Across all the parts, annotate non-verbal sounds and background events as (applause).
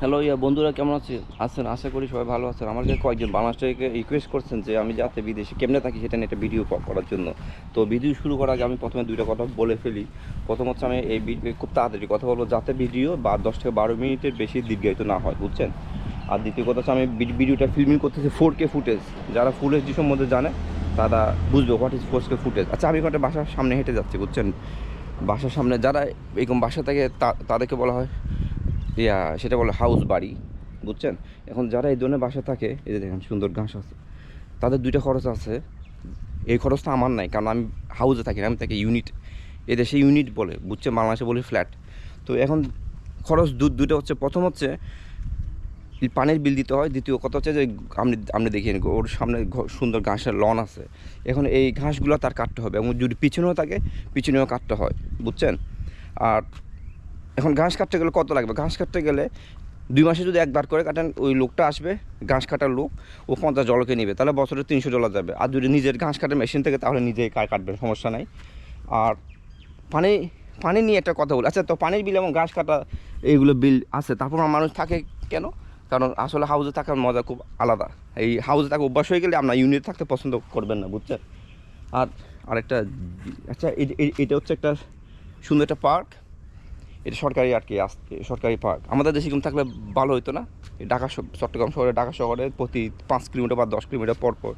Hello ইয়া বন্ধুরা, কেমন আছে আছেন, আশা করি সবাই ভালো আছেন। আমাকে কয়েকজন বাংলাদেশ রিকোয়েস্ট করছেন যে আমি যাতে বিদেশে কেমনে থাকি সেটা নিয়ে একটা ভিডিও করার জন্য। তো ভিডিও শুরু করার আগে আমি প্রথমে দুইটা কথা বলে ফেলি। প্রথম হচ্ছে আমি এই ভিডিও খুব তাড়াতাড়ি কথা বলব, যাতে ভিডিও বা দশ থেকে বারো মিনিটের বেশি দীর্ঘায়িত না হয়, বুঝছেন? আর দ্বিতীয় কথা হচ্ছে আমি ভিডিওটা ফিল্মিং করতেছি ফোর কে ফুটেজ যারা ফুল এইচডি সম্বন্ধে জানে, তারা বুঝবে what is four K footage আচ্ছা আমি একটা বাসার সামনে হেঁটে যাচ্ছি, বুঝছেন? বাসার সামনে যারা এরকম বাসা থেকে তাদেরকে বলা হয় ইয়া, সেটা বলে হাউস বাড়ি, বুঝছেন? এখন যারা এই ধরনের বাসা থাকে, এই যে দেখেন সুন্দর ঘাস আছে, তাদের দুইটা খরচ আছে। এই খরচটা আমার নাই, কারণ আমি হাউসে থাকি না, আমি থাকি ইউনিট এদেশে ইউনিট বলে বুঝছে বাংলাদেশে বলে ফ্ল্যাট তো এখন খরচ দু দুটো হচ্ছে, প্রথম হচ্ছে পানির বিল দিতে হয়, দ্বিতীয় কথা হচ্ছে যে, আপনি আপনি দেখিয়ে ওর সামনে সুন্দর ঘাসের লন আছে। এখন এই ঘাসগুলো তার কাটতে হবে, এবং যদি পিছনেও থাকে, পিছনেও কাটতে হয়, বুঝছেন? আর এখন ঘাস কাটতে গেলে কত লাগবে? ঘাস কাটতে গেলে দুই মাসে যদি একবার করে কাটেন, ওই লোকটা আসবে, ঘাস কাটার লোক, ও পঞ্চাশ জলকে নেবে। তাহলে বছরে তিনশো ডলার যাবে। আর যদি নিজের ঘাস কাটার মেশিন থেকে, তাহলে নিজেই কাটবেন, সমস্যা নাই। আর পানি পানি নিয়ে একটা কথা বলি। আচ্ছা তো পানির বিল এবং ঘাস কাটা এইগুলো বিল আছে। তারপর মানুষ থাকে কেন? কারণ আসলে হাউসে থাকার মজা খুব আলাদা। এই হাউসে থাকা অভ্যাস হয়ে গেলে আপনার ইউনিট থাকতে পছন্দ করবেন না, বুঝছেন? আর আরেকটা আচ্ছা এটা হচ্ছে একটা সুন্দর একটা পার্ক এটা সরকারি আর কি সরকারি পার্ক। আমাদের দেশে এরকম থাকলে ভালো হতো না। ঢাকা চট্টগ্রাম শহরে, ঢাকা শহরে প্রতি পাঁচ কিলোমিটার বা দশ কিলোমিটার পর পর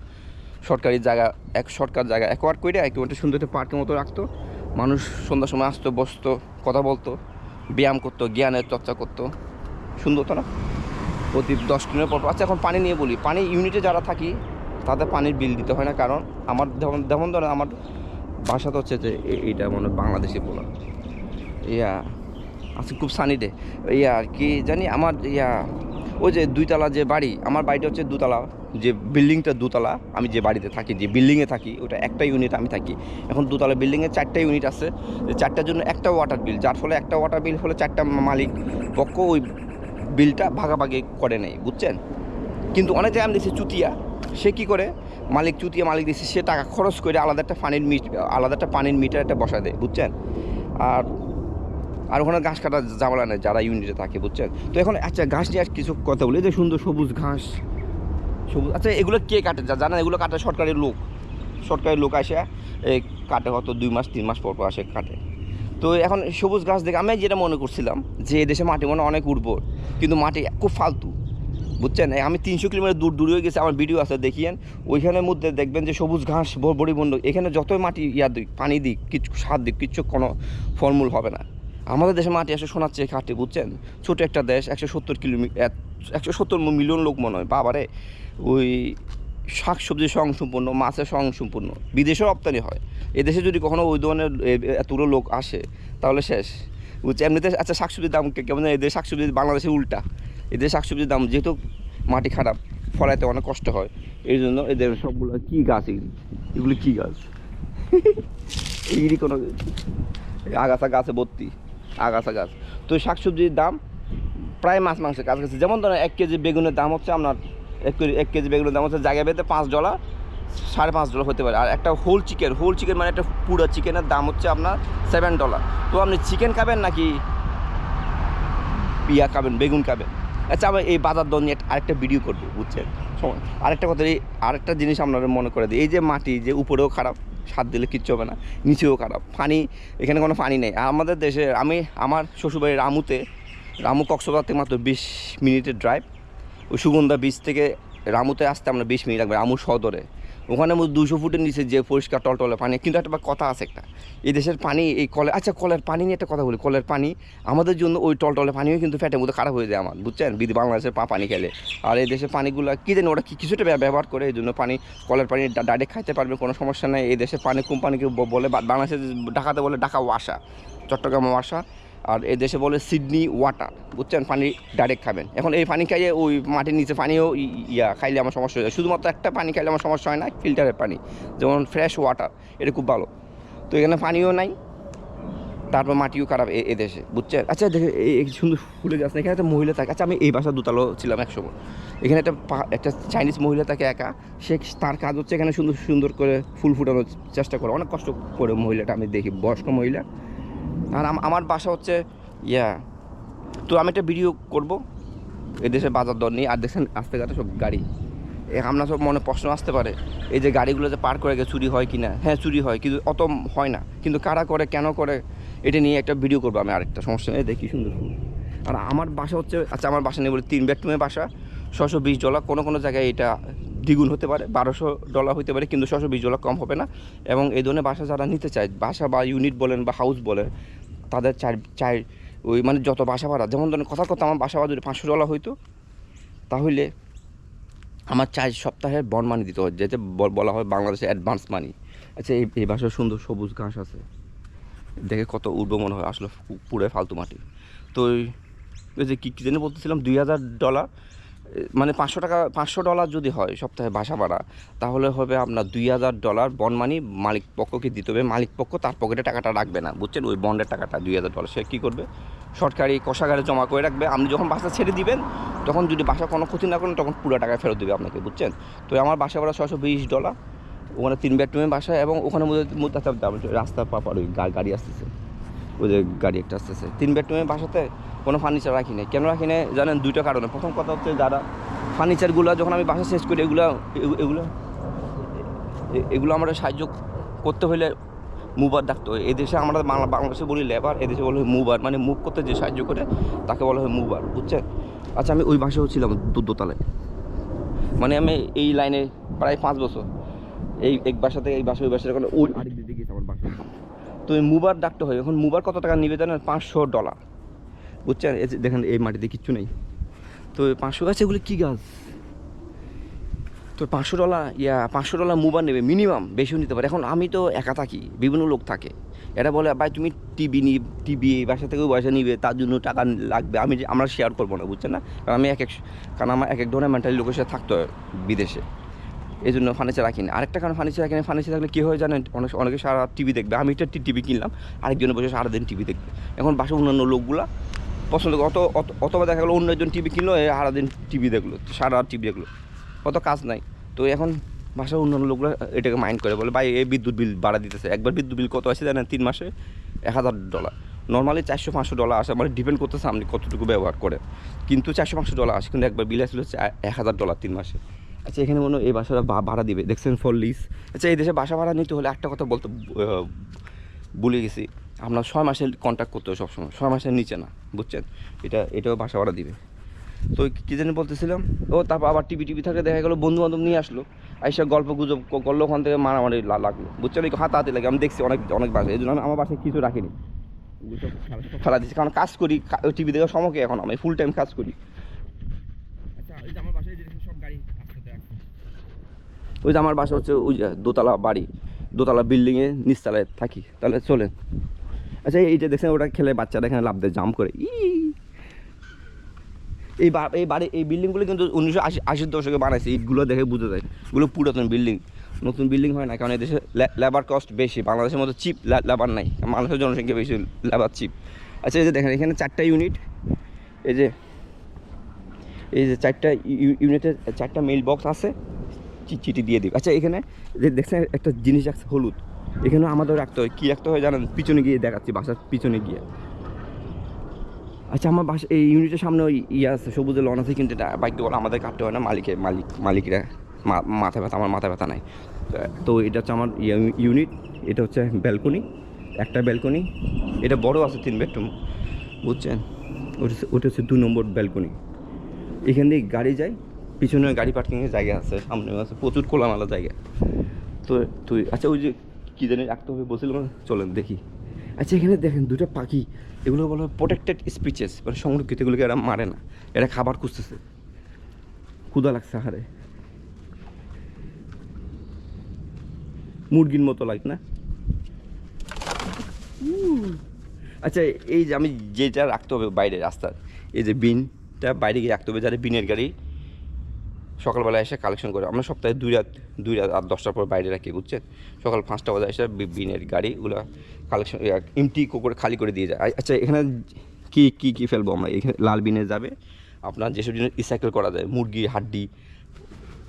সরকারি জায়গা, এক সরকার জায়গা একোয়ার করে একেবারে সুন্দর একটা পার্কের মতো রাখতো। মানুষ সন্ধ্যার সময় আসতো, বসতো, কথা বলতো, ব্যায়াম করতো, জ্ঞানের চর্চা করতো। সুন্দর হতো না? প্রতি দশ কিলোমিটার পর আচ্ছা এখন পানি নিয়ে বলি। পানি ইউনিটে যারা থাকি, তাদের পানির বিল দিতে হয় না। কারণ আমার যেমন যেমন ধরেন আমার বাসা তো হচ্ছে যে এইটা মানে বাংলাদেশি বলা। ইয়া। আজকে খুব সানি ডে ইয়া আর কি জানি আমার, ইয়া, ওই যে দুইতলা যে বাড়ি, আমার বাড়িটা হচ্ছে দুতলা, যে বিল্ডিংটা দুতলা, আমি যে বাড়িতে থাকি, যে বিল্ডিংয়ে থাকি, ওটা একটা ইউনিট আমি থাকি। এখন দুতলা বিল্ডিংয়ে চারটা ইউনিট আছে, যে চারটার জন্য একটা ওয়াটার বিল যার ফলে একটা ওয়াটার বিল হলে চারটা মালিক পক্ষ ওই বিলটা ভাগাভাগি করে নেয়, বুঝছেন? কিন্তু অনেক জায়গায় আমি দেখছি চুতিয়া, সে কী করে? মালিক চুতিয়া, মালিক দিচ্ছে সে টাকা খরচ করে আলাদা একটা পানির মিট আলাদা একটা পানির মিটার একটা বসা দেয়, বুঝছেন? আর আর ওখানে ঘাস কাটা জামালা নেই, যারা ইউনিটে থাকে, বুঝছেন? তো এখন আচ্ছা ঘাস নিয়ে আর কিছু কথা বলি। যে সুন্দর সবুজ ঘাস, সবুজ আচ্ছা এগুলো কে কাটে? যা জানেন, এগুলো কাটে সরকারি লোক। সরকারি লোক আসে এই কাটে হয়তো দুই মাস, তিন মাস পর পর আসে, কাটে। তো এখন সবুজ ঘাস দেখে আমি যেটা মনে করছিলাম, যে এদেশে মাটি মনে অনেক উর্বর, কিন্তু মাটি খুব ফালতু, বুঝছেন? আমি তিনশো কিলোমিটার দূর দূরে গেছি, আমার ভিডিও আছে, দেখিয়েন। ওইখানের মধ্যে দেখবেন যে সবুজ ঘাস ব- বড়িবন্ড এখানে যতই মাটি ইয়া দিক, পানি দিক কিছু সার দিক, কিচ্ছু কোনো ফলমূল হবে না। আমাদের দেশে মাটি আসে শোনার চেয়ে খাটে, বুঝছেন? ছোটো একটা দেশ, একশো সত্তর কিলোমিটার একশো সত্তর মিলিয়ন লোক মনে হয়। বাবারে, ওই শাক সবজি স্বয়ংসম্পূর্ণ মাছের স্বয়ংসম্পূর্ণ বিদেশেও রপ্তানি হয়। এদেশে যদি কখনো ওই ধরনের এতগুলো লোক আসে, তাহলে শেষ। বুঝছে? এমনিতে আচ্ছা শাকসবজির দাম কেমন এদের শাকসবজি বাংলাদেশে উল্টা। এদের শাকসবজির দাম যেহেতু মাটি খারাপ, ফলাইতে অনেক কষ্ট হয়। এই জন্য এদের সবগুলো কী গাছ এগুলি? এগুলি কী গাছ? (laughs) এগুলি কোনো আগাছা গাছে ভর্তি। আগাছা গাছ। তো শাকসবজির দাম প্রায় মাছ মাংসের কাছাকাছি। যেমন ধরেন এক কেজি বেগুনের দাম হচ্ছে আপনার এক কেজি এক কেজি বেগুনের দাম হচ্ছে জায়গা বেঁধে পাঁচ ডলার, সাড়ে পাঁচ ডলার হতে পারে। আর একটা হোল চিকেন হোল চিকেন মানে একটা পুরো চিকেনের দাম হচ্ছে আপনার সেভেন ডলার তো আপনি চিকেন খাবেন নাকি ইয়া খাবেন, বেগুন খাবেন? আচ্ছা আমি এই বাজার দর নিয়ে আরেকটা ভিডিও করব বুঝছেন? আরেকটা কথা এই আরেকটা জিনিস আপনারা মনে করে দিই এই যে মাটি যে উপরেও খারাপ সাত দিলে কিচ্ছু হবে না নিচেও খারাপ। পানি এখানে কোনো পানি নেই। আমাদের দেশে আমি আমার শ্বশুরবাড়ি রামুতে রামু কক্সবাজার থেকে মাত্র বিশ মিনিটের ড্রাইভ ওই সুগন্ধা বীচ থেকে রামুতে আসতে আমরা বিশ মিনিট লাগবে রামু সদরে। ওখানে দুশো ফুটের নিচে যে পরিষ্কার টলটলে পানি, কিন্তু একটা কথা আছে একটা। এই দেশের পানি, এই কলে আচ্ছা কলের পানি নিয়ে একটা কথা বলি, কলের পানি আমাদের জন্য ওই টলটলে পানিও কিন্তু ফ্যাটের মধ্যে খারাপ হয়ে যায় আমার, বুঝছেন? বিধি বাংলাদেশের পা পানি খেলে। আর এই দেশের পানিগুলো কী জানি ওরা কিছুটা ব্যবহার করে, এই জন্য পানি, কলের পানি ডাইরেক্ট খাইতে পারবে, কোনো সমস্যা নেই। এই দেশের পানি কোম্পানিকে বলে বা- বাংলাদেশে ঢাকাতে বলে ঢাকা ওয়াসা, চট্টগ্রাম ওয়াসা। আর এ দেশে বলে সিডনি ওয়াটার, বুঝছেন? পানি ডাইরেক্ট খাবেন। এখন এই পানি খাইয়ে ওই মাটির নিচে পানিও ইয়া, খাইলে আমার সমস্যা হয়ে শুধুমাত্র একটা পানি খাইলে আমার সমস্যা হয় না, ফিল্টারের পানি। যেমন ফ্রেশ ওয়াটার, এটা খুব ভালো। তো এখানে পানিও নাই, তারপর মাটিও খারাপ এ- দেশে, বুঝছেন? আচ্ছা দেখে এই সুন্দর ফুলের গাছ এখানে একটা মহিলা থাকে। আচ্ছা আমি এই বাসা দুতালো ছিলাম একসময় এখানে একটা একটা চাইনিজ মহিলা থাকে একা, সে তার কাজ হচ্ছে এখানে সুন্দর সুন্দর করে ফুল ফুটানোর চেষ্টা করে। অনেক কষ্ট করে মহিলাটা, আমি দেখি, বয়স্ক মহিলা। আর আম- আমার বাসা হচ্ছে, ইয়া। তো আমি একটা ভিডিও করব। এদেশে বাজার দর নেই আর দেখছেন রাস্তাঘাটে সব গাড়ি। আপনার সব মনে প্রশ্ন আসতে পারে, এই যে গাড়িগুলো যে পার করে গিয়ে চুরি হয় কি না হ্যাঁ চুরি হয়, কিন্তু অত হয় না। কিন্তু কারা করে, কেন করে, এটা নিয়ে একটা ভিডিও করব আমি আরেকটা। সমস্যা নেই দেখি, সুন্দর আর আমার বাসা হচ্ছে আচ্ছা আমার বাসা নেই বলে তিন বেডরুমের বাসা। ছশো বিশ ডলার, কোনো কোনো জায়গায় এটা দ্বিগুণ হতে পারে, বারোশো ডলার হতে পারে, কিন্তু ছশো বিশ ডলার কম হবে না। এবং এই ধরনের বাসা যারা নিতে চায়, বাসা বা ইউনিট বলেন বা হাউস বলেন তাদের চার চার, ওই মানে যত বাসা ভাড়া, যেমন ধরেন কথা কথা আমার বাসা ভাড়া যদি পাঁচশো ডলার হইতো, তাহলে আমার চার সপ্তাহের বন মানি দিতে হয়, যেটা বল- হয় বাংলাদেশে অ্যাডভান্স মানি আচ্ছা এই এই বাসায় সুন্দর সবুজ ঘাস আছে, দেখে কত উর্বর মনে হয়, আসলে পুরো ফালতু মাটি। তো ওই- যে কী কী জানি বলতেছিলাম, দুই হাজার ডলার মানে পাঁচশো টাকা, পাঁচশো ডলার যদি হয় সপ্তাহে বাসা ভাড়া, তাহলে হবে আপনার দুই হাজার ডলার বন মানি মালিক পক্ষকে দিতে হবে। মালিক পক্ষ তার পকেটে টাকাটা রাখবে না, বুঝছেন? ওই বন্ডের টাকাটা, দুই হাজার ডলার, সে কী করবে? সরকারি কোষাগারে জমা করে রাখবে। আপনি যখন বাসা ছেড়ে দিবেন, তখন যদি বাসা কোনো ক্ষতি না করেন, তখন পুরো টাকা ফেরত দেবে আপনাকে, বুঝছেন? তো আমার বাসা ভাড়া ছশো বিশ ডলার। ওখানে তিন বেডরুমের বাসা এবং ওখানে মধ্যে রাস্তা পাপার ওই গাড়ি আসতেছে। ওই যে গাড়ি একটা আসতেছে। তিন বেডরুমের বাসাতে কোনো ফার্নিচার রাখি নাই। কেন রাখি নাই জানেন? দুইটা কারণে। প্রথম কথা হচ্ছে যারা ফার্নিচারগুলো যখন আমি বাসা শেষ করি, এগুলো এগুলো এগুলো আমরা সাহায্য করতে হলে মুবার ডাকতে হয়। এদেশে আমরা বাংলা বাংলাদেশে বলি লেবার এদেশে বলা হয় মুবার মানে মুভ করতে যে সাহায্য করে, তাকে বলা হয় মুবার বুঝছেন? আচ্ছা আমি ওই বাসাও ছিলাম দোতলায়। মানে আমি এই লাইনে প্রায় পাঁচ বছর। এই এক বাসা থেকে এই বাসা ওই বাসার ওখানে ওই আরেক দিকে গেছে আমার বাসা তো এই মুবার ডাকতে হয়, এখন মুবার কত টাকা নিবে জানেন? পাঁচশো ডলার। বুঝছেন? এই দেখেন, এই মাটিতে কিচ্ছু নেই। তো পাঁচশো গাছ এগুলো কী গাছ? তো পাঁচশো ডলার, ইয়া, পাঁচশো ডলার মুবার নেবে, মিনিমাম, বেশিও নিতে পারে। এখন আমি তো একা থাকি, বিভিন্ন লোক থাকে। এটা বলে, ভাই, তুমি টিভি নি, টিভি, বাসা থেকে ওই বাসা নিবে, তার জন্য টাকা লাগবে। আমি আমরা শেয়ার করব না, বুঝছেন না? কারণ আমি এক এক, কারণ আমার এক এক ধরনের মেন্টালি লোকের সাথে থাকতে হয় বিদেশে। এই জন্য ফার্নিচার রাখি না আরেকটা কারণ ফার্নিচার রাখি না ফার্নিচার থাকলে কী হয় জানেন? অনেক অনেকে সারা টিভি দেখবে। আমি একটা টিভি কিনলাম আরেকজনে বসে সারাদিন টিভি দেখবে। এখন বাসা অন্যান্য লোকগুলা পছন্দ অত অথবা দেখা গেলো, অন্য একজন টিভি কিনলো সারাদিন টিভি দেখল, সারা টিভি দেখল। অত কাজ নাই। তো এখন বাসার অন্যান্য লোকরা এটাকে মাইন্ড করে বলে, ভাই এই বিদ্যুৎ বিল বাড়া দিতেছে। একবার বিদ্যুৎ বিল কত আছে জানেন? তিন মাসে এক হাজার ডলার নর্মালি চারশো পাঁচশো ডলার আসে মানে ডিপেন্ড করতেছে আপনি কতটুকু ব্যবহার করে কিন্তু চারশো পাঁচশো ডলার আসে, কিন্তু একবার বিল আসলে এক হাজার ডলার তিন মাসে। আচ্ছা এখানে মনে হয় এই বাসাটা ভাড়া দিবে দেখছেন ফর লিস আচ্ছা এই দেশে বাসা ভাড়া নিতে হলে একটা কথা বলতে ভুলে গেছি। আপনার ছয় মাসের কন্ট্যাক্ট করতে হবে সবসময় ছয় মাসের নিচে না বুঝছেন? এটা এটাও বাসা ভাড়া দিবে। তো কী জানি বলতেছিলাম ও তারপর আবার টিভি টিভি থাকলে দেখা গেলো বন্ধু বান্ধব নিয়ে আসলো আর আইসা গল্প গুজব করল ওখান থেকে মারামারি লাগল। বুঝছেন? হাতাহাতি লাগে আমি দেখছি অনেক অনেক বাসা এই জন্য আমি আমার বাসায় কিছু রাখিনি। ফেলা- দিচ্ছি কারণ কাজ করি টিভি দেখে সময় কি এখন? আমি ফুল টাইম কাজ করি আচ্ছা ওই যে আমার বাসায় যে সব গাড়ি ওই যে আমার বাসা হচ্ছে ওই যে দোতলা বাড়ি, দোতলা বিল্ডিংয়ে নিচতলায় থাকি। তাহলে চলেন। আচ্ছা এইটা দেখছেন, ওটা খেলে বাচ্চারা এখানে লাভ দেয় জাম্প করে। ই এই এই বাড়ি, এই বিল্ডিংগুলো কিন্তু উনিশশো আশি, আশির দশকে বানাইছে, ইটগুলো দেখে বুঝতে যায়। এগুলো পুরাতন বিল্ডিং নতুন বিল্ডিং হয় না, কারণ এদেশে লেবার কস্ট বেশি। বাংলাদেশের মতো চিপ লেবার নাই। মানুষের জনসংখ্যা বেশি লেবার চিপ আচ্ছা এই যে দেখেন, এখানে চারটা ইউনিট এই যে এই যে চারটা ইউ- ইউনিটের চারটা মেইল বক্স আছে। চিঠি দিয়ে দিবে। আচ্ছা এখানে দেখছেন, একটা জিনিস রাখছে, হলুদ। এখানে আমাদের রাখতে হয়। কী রাখতে হয় জানেন? পিছনে গিয়ে দেখাচ্ছি, বাসার পিছনে গিয়ে। আচ্ছা আমার বাসা, এই ইউনিটের সামনে ওই ইয়ে আছে, সবুজের লন আছে, কিন্তু এটা বাইক দিয়ে আমাদের কাটতে হয় না মালিকের মালিক, মালিকরা। মাথা ব্যথা, আমার মাথা ব্যথা নাই। তো- এটা হচ্ছে আমার ইউ- ইউনিট, এটা হচ্ছে ব্যালকনি, একটা ব্যালকনি। এটা বড় আছে, তিন বেডরুম, বুঝছেন? ওটা ওটা হচ্ছে দু নম্বর ব্যালকনি। এখান দিয়ে গাড়ি যায় পিছনে গাড়ি পার্কিংয়ের জায়গা আছে, সামনে আছে, প্রচুর খোলামেলা জায়গা। তো তুই আচ্ছা ওই যে কী জানি রাখতে হবে বলছিলাম? চলেন দেখি। আচ্ছা এখানে দেখেন দুটো পাখি, এগুলো বলা হয় প্রোটেক্টেড স্পিচেস মানে সংরক্ষিত, এগুলোকে এরা মারে না, এরা খাবার খুঁজতেছে। ক্ষুদা লাগছে হারে মুরগির মতো লাগ না? আচ্ছা এই যে আমি যেটা রাখতে হবে বাইরে রাস্তার এই যে বিনটা বাইরে গিয়ে রাখতে হবে যারা বিনের গাড়ি সকালবেলা এসে কালেকশন করে, আমরা সপ্তাহে দুই রাত দুই রাত আর দশটার পর বাইরে রাখি, বুঝছেন? সকাল পাঁচটা বাজে এসে বিনের গাড়িগুলো কালেকশন এমটি করে খালি করে দিয়ে যায়। আচ্ছা এখানে কি কি কি ফেলব আমরা? এখানে লাল বিনে যাবে, আপনার যেসব জিনিস রিসাইকেল করা যায়, মুরগি, হাড্ডি,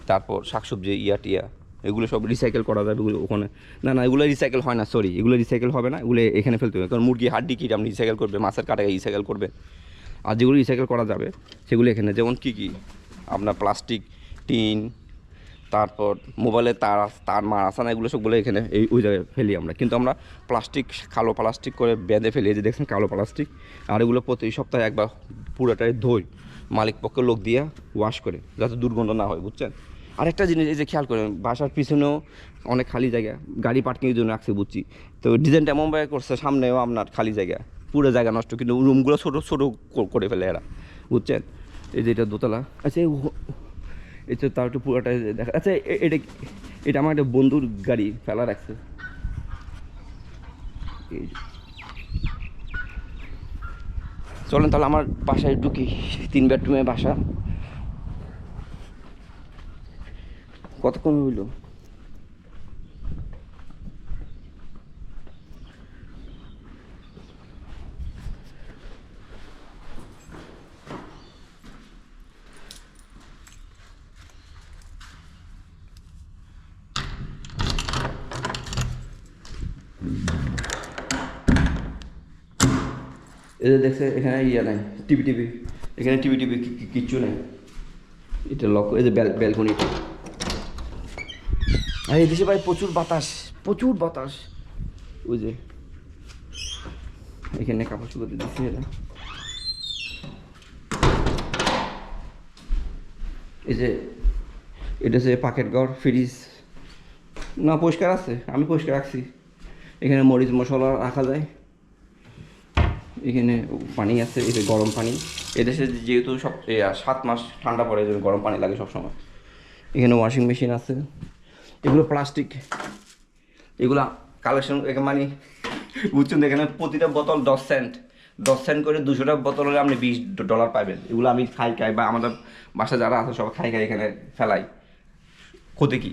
তারপর শাকসবজি ইয়া টিয়া এগুলো সব রিসাইকেল করা যাবে ওখানে। না না, এগুলো রিসাইকেল হয় না সরি এগুলো রিসাইকেল হবে না, এগুলো এখানে ফেলতে হবে। কারণ মুরগি, হাড্ডি কি আপনি রিসাইকেল করবে মাছের কাটাকে রিসাইকেল করবে আর যেগুলো রিসাইকেল করা যাবে, সেগুলো এখানে, যেমন কী কী? আপনার প্লাস্টিক টিন, তারপর মোবাইলের তার তার মার আসানা এগুলো সবগুলো এখানে এই, ওই জায়গায় ফেলি আমরা। কিন্তু আমরা প্লাস্টিক, কালো প্লাস্টিক করে বেঁধে ফেলি। যে দেখছেন কালো প্লাস্টিক। আর এগুলো প্রতি সপ্তাহে একবার পুরোটাই ধুই। মালিক পক্ষের লোক দিয়ে ওয়াশ করে, যাতে দুর্গন্ধ না হয়, বুঝছেন? আরেকটা জিনিস, এই যে খেয়াল করেন, বাসার পিছনেও অনেক খালি জায়গা। গাড়ি পার্কিংয়ের জন্য রাখছে, বুঝছি? তো ডিজাইনটা এমনভাবে করছে, সামনেও আপনার খালি জায়গা। পুরো জায়গা নষ্ট, কিন্তু রুমগুলো ছোটো ছোটো করে ফেলে এরা, বুঝছেন? এই যে এটা দোতলা। আচ্ছা এটা তার একটু পুরোটা দেখা আচ্ছা এটা এটা আমার একটা বন্ধুর গাড়ি ফেলা রাখছে। চলেন তাহলে আমার বাসায় ঢুকি, তিন বেডরুমে বাসা। কতক্ষণ হইল? এদের দেখছে, এখানে ইয়ে নাই, টিভি টিভি। এখানে টিভি টিভি কিচ্ছু নেই। এটা লক এই যে ব্যাল ব্যালকনিটা আর এদেশে ভাই প্রচুর বাতাস প্রচুর বাতাস। ওই যে, এখানে কাপড় দিয়ে দিচ্ছি এটা এই যে, এটা হচ্ছে পাকেট ঘর ফ্রিজ না, পরিষ্কার আছে, আমি পরিষ্কার রাখছি। এখানে মরিচ মশলা রাখা যায়। এখানে পানি আছে, এই যে গরম পানি। এদেশে যেহেতু সব সাত মাস ঠান্ডা পড়ে জন্য গরম পানি লাগে সবসময়। এখানে ওয়াশিং মেশিন আছে। এগুলো প্লাস্টিক এগুলো কালেকশন মানে বুঝছেন এখানে প্রতিটা বোতল দশ সেন্ট দশ সেন্ট করে দুশোটা বোতল হলে আপনি বিশ ডলার পাবেন এগুলো আমি খাই খাই, বা আমাদের বাসা যারা আছে সব খাই খাই এখানে ফেলাই। ক্ষতি কি?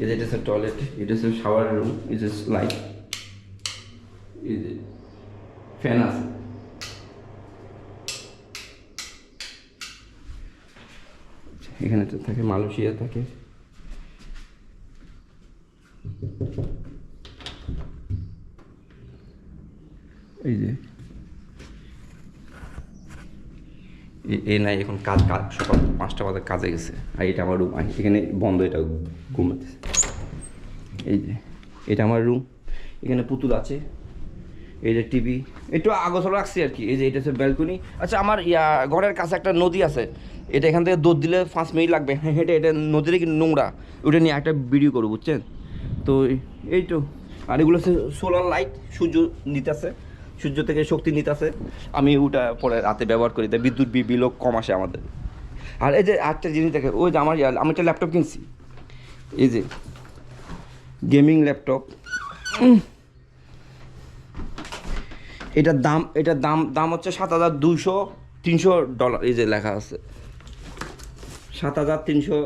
এই যে এটা হচ্ছে টয়লেট এটা হচ্ছে শাওয়ার রুম এই যে লাইট এই যে ফ্যান আছে. এখানে তো থাকে, মালয়েশিয়া থাকে। এই যে। এ- নাই, এখন কাজ কাজ সকাল পাঁচটা বাজে কাজে গেছে। আর এটা আমার রুম এখানে বন্ধ, এটা ঘুমাতেছে। এই যে, এটা আমার রুম, এখানে পুতুল আছে, এই যে টিভি, একটু আগোছালো রাখছি আর কি। এই যে এটা হচ্ছে ব্যালকনি। আচ্ছা আমার ইয়া, ঘরের কাছে একটা নদী আছে, এটা এখান থেকে দৌড় দিলে পাঁচ মিনিট লাগবে। হেঁটে, এটা নদীর কি নোংরা? ওটা নিয়ে একটা ভিডিও করব, বুঝছেন? তো এই- তো, আর এগুলো হচ্ছে সোলার লাইট, সূর্য নিতেছে। সূর্য থেকে শক্তি নিতেছে। আমি ওটা পরে রাতে ব্যবহার করি তাই বিদ্যুৎ বিলও কম আসে আমাদের। আর এই যে আরেকটা জিনিস দেখে ওই যে আমার আমি একটা ল্যাপটপ কিনছি। এই যে গেমিং ল্যাপটপ। এটার দাম এটার দাম দাম হচ্ছে সাত হাজার দুশো তিনশো ডলার এই যে লেখা আছে। সাত হাজার তিনশো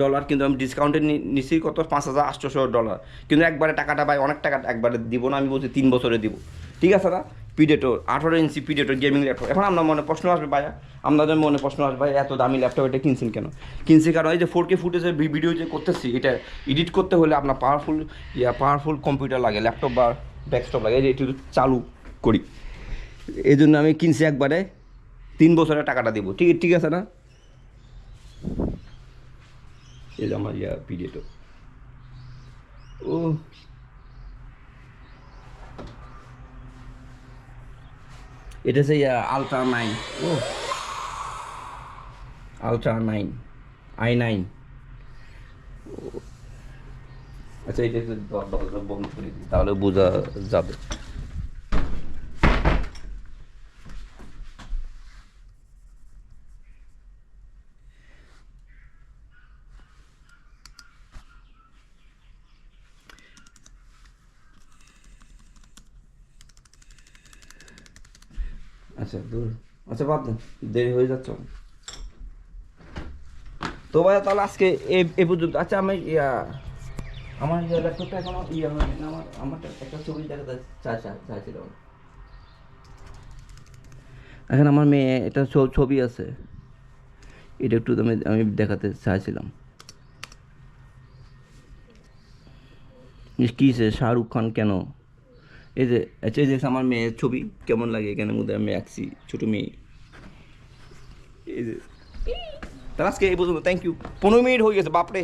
ডলার কিন্তু আমি ডিসকাউন্টে নিচ্ছি কত? পাঁচ হাজার আটশোশো ডলার। কিন্তু একবারে টাকাটা পাই অনেক টাকা একবারে দিব না আমি বলছি তিন বছরে দিব। ঠিক আছে না? পিডেটোর আঠারো ইঞ্চি পিডেটোর গেমিং ল্যাপটপ এখন আপনার মনে প্রশ্ন আসবে, ভাইয়া, আপনাদের মনে প্রশ্ন আসবে ভাই এত দামি ল্যাপটপ এটা কিনছেন কেন? কিনছি কারণ এই যে ফোর কে ফুটেজের ভিডিও যে করতেছি, এটা এডিট করতে হলে আপনার পাওয়ারফুল ইয়া পাওয়ারফুল কম্পিউটার লাগে ল্যাপটপ বা ডেস্কটপ লাগে এই যে একটু চালু করি। এই জন্য আমি কিনছি একবারে তিন বছরের টাকাটা দেবো। ঠিক ঠিক আছে না? এই আমার, ইয়া পিডিএটো ও এটা হচ্ছে আলট্রা নাইন ও আলট্রা নাইন আই নাইন আচ্ছা এটা তাহলে বোঝা যাবে আচ্ছা দূর আচ্ছা বাদ দেরি হয়ে যাচ্ছে। তো ভাই তাহলে আজকে এ পর্যন্ত। আচ্ছা আমি, ইয়া, আমার ল্যাপটপটা এখনও ইয়া হয়নি আমার আমার একটা ছবি দেখাতে চা চা চাইছিল এখন আমার মেয়ে এটা ছবি আছে। এটা একটু আমি আমি দেখাতে চাইছিলাম। কী সে শাহরুখ খান কেন? এই যে আচ্ছা এই যে আমার মেয়ের ছবি কেমন লাগে? এখানে মধ্যে আমি আঁকছি, ছোটো মেয়ে। এই যে। তার আজকে এই পর্যন্ত থ্যাংক ইউ পনেরো মিনিট হয়ে গেছে বাপরে।